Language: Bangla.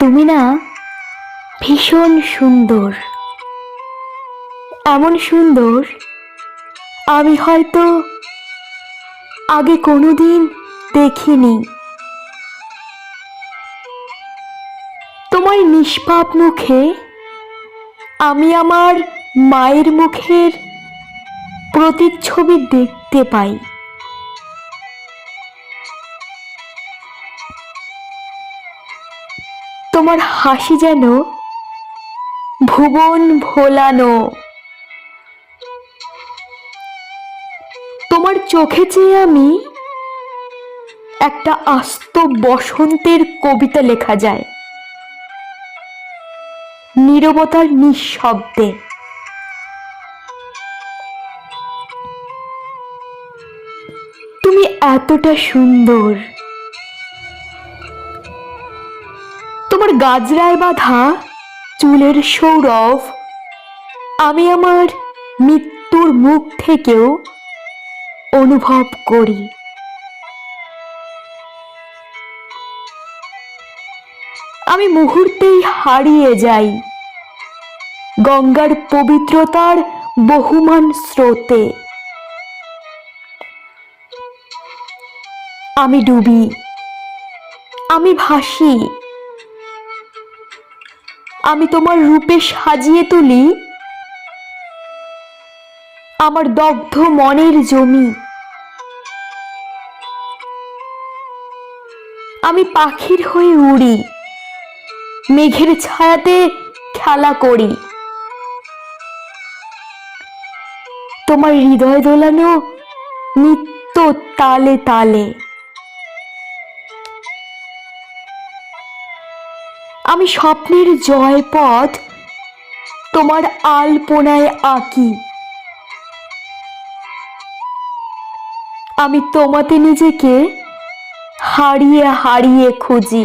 তুমি না ভীষণ সুন্দর। এমন সুন্দর, আমি হয়তো আগে কোনোদিন দেখিনি। তোমার নিষ্পাপ মুখে আমি আমার মায়ের মুখের প্রতিচ্ছবি দেখতে পাই। তোমার হাসি যেন ভুবন ভোলানো। তোমার চোখে চেয়ে আমি একটা আস্ত বসন্তের কবিতা লেখা যায়। নীরবতার নিঃশব্দে। তুমি এতটা সুন্দর। তোমার গাজরায় বাঁধা চুলের সৌরভ, আমি আমার মৃত্যুর মুখ থেকেও অনুভব করি। আমি মুহূর্তেই হারিয়ে যাই গঙ্গার পবিত্রতার বহুমান স্রোতে। আমি ডুবি, আমি ভাসি আমি তোমার রূপে সাজিয়ে তুলি। আমার দগ্ধ মনের জমি। আমি পাখির হয়ে উড়ি। মেঘের ছায়াতে খেলা করি। তোমার হৃদয় দোলানো নিত্য তালে তালে। আমি স্বপ্নের জয়পথ তোমার আলপনায় আঁকি। আমি তোমাতে নিজেকে হারিয়ে হারিয়ে খুঁজি।